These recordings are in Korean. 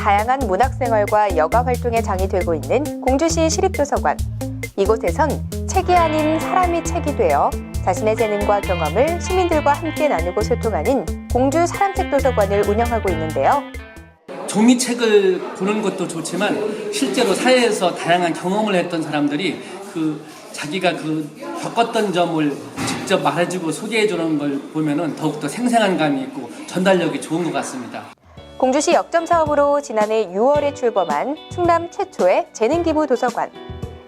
다양한 문학생활과 여가 활동의 장이 되고 있는 공주시 시립도서관. 이곳에선 책이 아닌 사람이 책이 되어 자신의 재능과 경험을 시민들과 함께 나누고 소통하는 공주 사람책 도서관을 운영하고 있는데요. 종이책을 보는 것도 좋지만 실제로 사회에서 다양한 경험을 했던 사람들이 그 자기가 그 겪었던 점을 직접 말해주고 소개해주는 걸 보면은 더욱더 생생한 감이 있고 전달력이 좋은 것 같습니다. 공주시 역점 사업으로 지난해 6월에 출범한 충남 최초의 재능기부 도서관.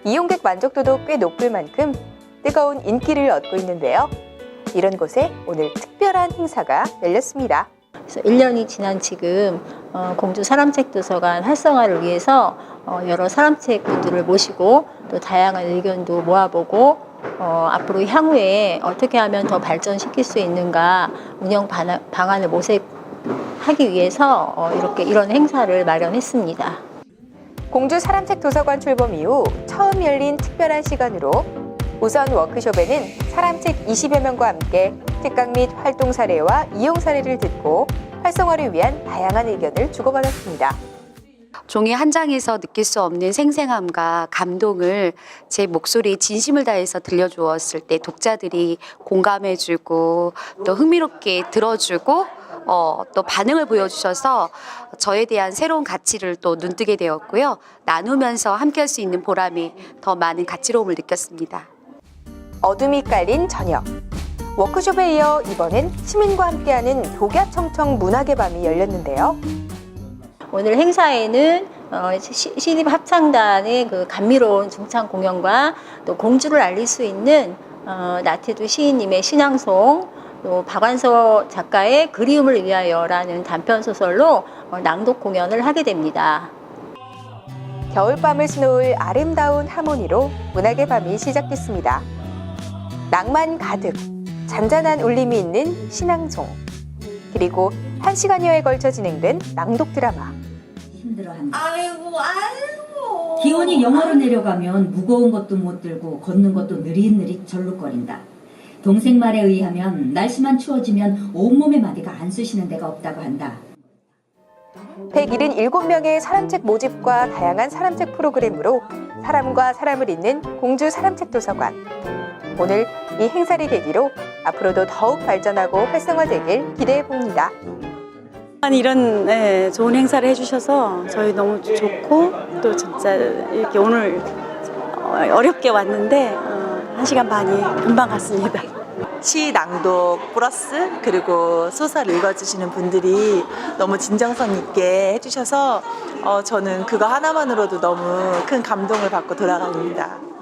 이용객 만족도도 꽤 높을 만큼 뜨거운 인기를 얻고 있는데요. 이런 곳에 오늘 특별한 행사가 열렸습니다. 그래서 1년이 지난 지금 어, 공주 사람책 도서관 활성화를 위해서 어, 여러 사람책 분들을 모시고 또 다양한 의견도 모아보고 어, 앞으로 향후에 어떻게 하면 더 발전시킬 수 있는가 운영 방- 방안을 모색 하기 위해서 어, 이렇게 이런 행사를 마련했습니다. 공주 사람책 도서관 출범 이후 처음 열린 특별한 시간으로 우선 워크숍에는 사람책 20여 명과 함께 특강 및 활동 사례와 이용 사례를 듣고 활성화를 위한 다양한 의견을 주고받았습니다. 종이 한 장에서 느낄 수 없는 생생함과 감동을 제 목소리에 진심을 다해서 들려주었을 때 독자들이 공감해주고 또 흥미롭게 들어주고 어, 또 반응을 보여주셔서 저에 대한 새로운 가치를 또 눈뜨게 되었고요. 나누면서 함께할 수 있는 보람이 더 많은 가치로움을 느꼈습니다. 어둠이 깔린 저녁. 워크숍에 이어 이번엔 시민과 함께하는 독야청청 문학의 밤이 열렸는데요. 오늘 행사에는 어, 시- 시립 합창단의 그 감미로운 중창 공연과 또 공주를 알릴 수 있는 어, 나태주 시인님의 신앙송, 또 박완서 작가의 그리움을 위하여라는 단편 소설로 어, 낭독 공연을 하게 됩니다. 겨울밤을 수놓을 아름다운 하모니로 문학의 밤이 시작됐습니다. 낭만 가득, 잔잔한 울림이 있는 신앙송, 그리고 한 시간여에 걸쳐 진행된 낭독 드라마. 힘들어한다. 아이고 아이고 기온이 영하로 내려가면 무거운 것도 못 들고 걷는 것도 느릿느릿 절룩거린다. 동생 말에 의하면 날씨만 추워지면 온몸의 마디가 안 쑤시는 데가 없다고 한다. 177명의 사람책 모집과 다양한 사람책 프로그램으로 사람과 사람을 잇는 공주 사람책 도서관. 오늘 이 행사를 계기로 앞으로도 더욱 발전하고 활성화되길 기대해 봅니다. 이런 네, 좋은 행사를 해주셔서 저희 너무 좋고 또 진짜 이렇게 오늘 어, 어렵게 왔는데 어, 한 시간 반이 금방 갔습니다. 시 낭독 플러스 그리고 소설 읽어주시는 분들이 너무 진정성 있게 해주셔서 어, 저는 그거 하나만으로도 너무 큰 감동을 받고 돌아갑니다. 네.